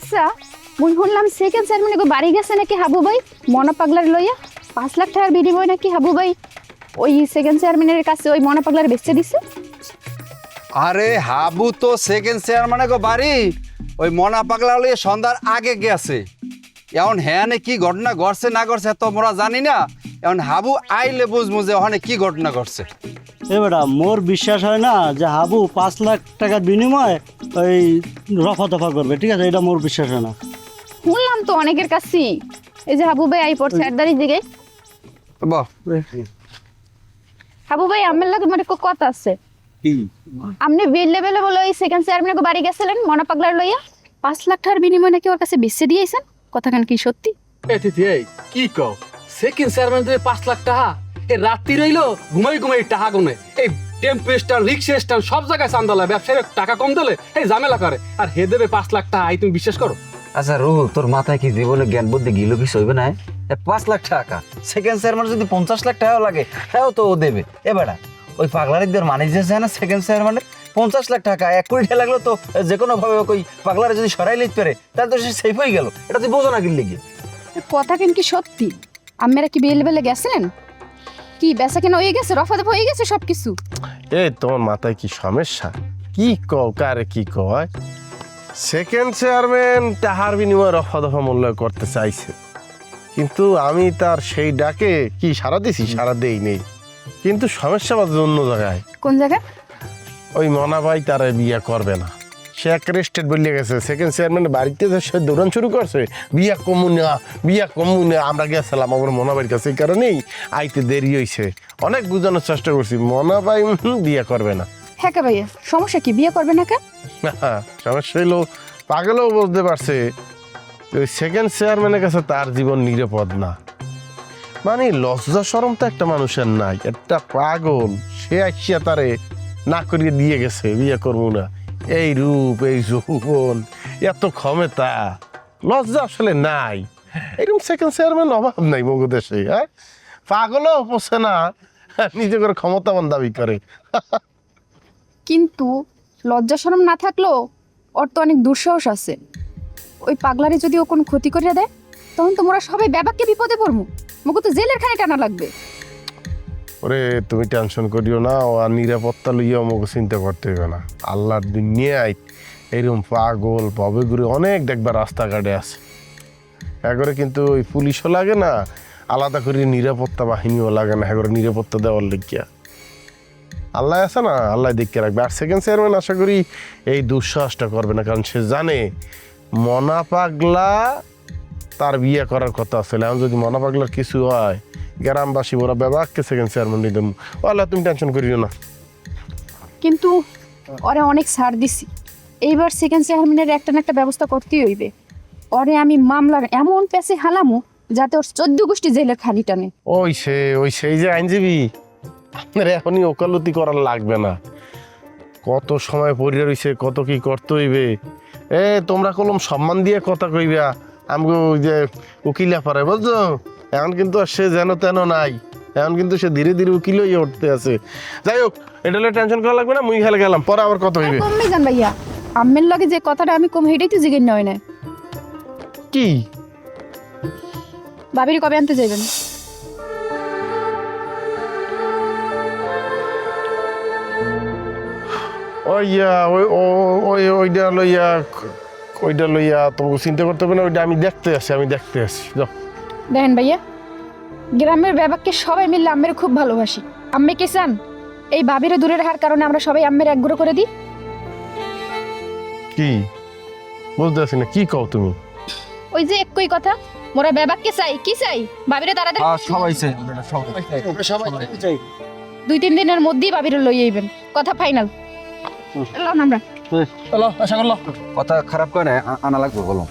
আচ্ছা মুই শুনলাম সেকেন্ড গো বাড়ি গেছে নাকি হাবু ভাই মনা পাগলার লইয়া পাঁচ লাখ টাকার বিনিময় নাকি হাবু ভাই ওই সেকেন্ড চেয়ারম্যানের কাছে ওই মনা পাগলার বেচতে দিছে। আরে হাবু তো সেকেন্ড চেয়ারম্যানে গো বাড়ি ওই মনা পাগলা লইয়ে সন্ধ্যার আগে গেছে এখন হ্যাঁ কি ঘটনা ঘটছে না ঘটছে তো মোরা জানি না এখন হাবু আইলে বুঝব যে ওখানে কি ঘটনা ঘটছে। এ মোর বিশ্বাস হয় না যে হাবু পাঁচ লাখ টাকার বিনিময়ে ওই রফা দফা করবে ঠিক আছে? এটা মোর বিশ্বাস হয় না। শুনলাম তো অনেকের কাছেই এই যে হাবু ভাই আই পড়ছে আড্ডারির দিকে। বাহ হাবু ভাই আমার লাগে মানে কো কথা আছে। আপনি বিল লেভেলে বলে ওই সেকেন্ড চেয়ারম্যান বাড়ি গেছিলেন মনা পাগলার লইয়া? পাঁচ লাখ টাকার বিনিময় নাকি ওর কাছে বেচতে দিয়েছেন? কথাখান কি সত্যি? এই কি কও? সেকেন্ড চেয়ারম্যান দিয়ে পাঁচ লাখ টাকা এ রাত্রি রইল ঘুমাই ঘুমাই টাকা গুনে। এই টেম্পো স্ট্যান্ড রিক্সা স্ট্যান্ড সব জায়গায় চান্দালা ব্যবসায়ীরা টাকা কম দিলে এই ঝামেলা করে। আর হে দেবে পাঁচ লাখ টাকা আই তুমি বিশ্বাস করো? আচ্ছা রুহু তোর মাথায় কি জীবনে জ্ঞান বুদ্ধি গিলো কিছু হইবে না পাঁচ লাখ টাকা। সেকেন্ড চেয়ারম্যান যদি পঞ্চাশ লাখ টাকাও লাগে হ্যাঁ তো ও দেবে। এ বেড়া ওই পাগলারিদের মানে যে না সেকেন্ড চেয়ারম্যানের পঞ্চাশ লাখ টাকা এক কোটি টাকা লাগল তো যে কোনো ভাবে ওই পাগলারে যদি সরাই লিখতে পারে তাহলে তো সে সেফ হয়ে গেল। এটা তুই বোঝো না কি লেগে কথা কেন কি সত্যি? আপনারা কি বিল বেলে গেছিলেন? কি বেচা কেন হয়ে গেছে রফা দফা হয়ে গেছে সব কিছু এই তোমার মাথায় কি সমস্যা? কি কও কারে কি কয়? সেকেন্ড চেয়ারম্যান টাহার বিনিময়ে রফা দফা মূল্য করতে চাইছে। কিন্তু আমি তার সেই ডাকে কি সারা দিছি? সারা দেই নেই। কিন্তু সমস্যা বাজে অন্য জায়গায়। কোন জায়গায়? ওই মনা ভাই তারা বিয়ে করবে না। সে এক রেস্টেড বলিয়ে গেছে। সেকেন্ড চেয়ারম্যান বাড়িতে যে সে দৌড়ান শুরু করছে বিয়া কমু না বিয়া কমু না আমরা গেছিলাম আমার মনা ভাইয়ের কাছে এই কারণেই আইতে দেরি হয়েছে অনেক বোঝানোর চেষ্টা করছি মনা উহুম, বিয়ে করবে না। হ্যাঁ কে ভাইয়া সমস্যা কি বিয়ে করবে না কে? হ্যাঁ, সমস্যা হইল পাগলও বলতে পারছে ওই সেকেন্ড চেয়ারম্যানের কাছে তার জীবন নিরাপদ না। মানে লজ্জা সরম তো একটা মানুষের নাই একটা পাগল সে আসিয়া তারে না করিয়ে দিয়ে গেছে বিয়ে করব না। এই রূপ, এই যৌবন, এত ক্ষমতা, লজ্জা আসলে নাই। এরকম সেকেন্ড চেয়ারম্যান অভাব নাই মগু দেশে হ্যাঁ? পাগলও পোষে না, নিজে করে ক্ষমতাবান দাবি করে। কিন্তু লজ্জা শরম না থাকলেও ওর তো অনেক দুঃসাহস আছে। ওই পাগলারে যদি ও কোনো ক্ষতি করে দেয়, তখন তো মোরা সবাই ব্যাপারকে বিপদে পড়ব। মুখে তো জেলের খানে টানা লাগবে। ওরে, তুমি টেনশন করিও না, ও আর নিরাপত্তা লইয়া আমাকে চিন্তা করতে হবে না। আল্লাহর দিন নিয়ে দুনিয়ায় এরকম পাগল পবেগুড়ি অনেক দেখবা রাস্তাঘাটে আছে। একবারে কিন্তু ওই পুলিশও লাগে না, আলাদা করে নিরাপত্তা বাহিনীও লাগে না, একবারে নিরাপত্তা দেওয়ার লেগিয়া। আল্লাহ আছে না, আল্লাহ দেখতে রাখবে। আর সেকেন্ড চেয়ারম্যান আশা করি এই দুঃসাহসটা করবে না, কারণ সে জানে মনা পাগলা তার বিয়ে করার কথা আসলে এখন যদি মনা পাগলার কিছু হয় গ্রামবাসী ওরা ব্যবাককে সেকেন্ড চেয়ারম্যান নিতাম আল্লাহ তুমি টেনশন করিও না। কিন্তু ওরে অনেক ছাড় দিছি। এইবার সেকেন্ড চেয়ারম্যানের একটা না একটা ব্যবস্থা করতেই হইবে। ওরে আমি মামলার এমন পেছে হালামু যাতে ওর চোদ্দ গোষ্ঠী জেলের খালি টানে। ওই সে ওই সেই যে আইনজীবী আপনার এখনই ওকালতি করার লাগবে না। কত সময় পড়ে রইছে কত কি করতে হইবে। এ তোমরা কলম সম্মান দিয়ে কথা কইবা। আমাকে ওই যে উকিলা পারে বুঝছ? এখন কিন্তু আর সে যেন তেন নাই। এখন কিন্তু সে ধীরে ধীরে উকিল হয়ে উঠতে আছে। যাই হোক এটা হলে টেনশন করা লাগবে না মুই খেলে গেলাম পরে আবার কত হইবে। কমবে যান ভাইয়া আম্মের লগে যে কথাটা আমি কম হেঁটেই তো জিজ্ঞেস নয় না। কি? বাবির কবে আনতে যাইবেন? ওই ওই ওই ওইটা লইয়া ওইটা লইয়া তোমাকে চিন্তা করতে হবে না ওইটা আমি দেখতে আসি আমি দেখতে আসি যাও। দেখেন ভাইয়া গ্রামের ব্যাপারকে সবাই মিললে আম্মের খুব ভালোবাসি। আম্মে কে চান? এই বাবিরে দূরে রাখার কারণে আমরা সবাই আম্মের একগুলো করে দিই। কি? বুঝতে পারছি না কি কও তুমি? ওই যে একই কথা মোরা ব্যাপারকে চাই কি চাই? বাবিরে তাড়াতাড়ি সবাই সে দুই তিন দিনের মধ্যেই বাবিরে লই আইবেন। কথা ফাইনাল আমরা। চলো আশা করল। কথা খারাপ করে না আনা লাগবে বলো।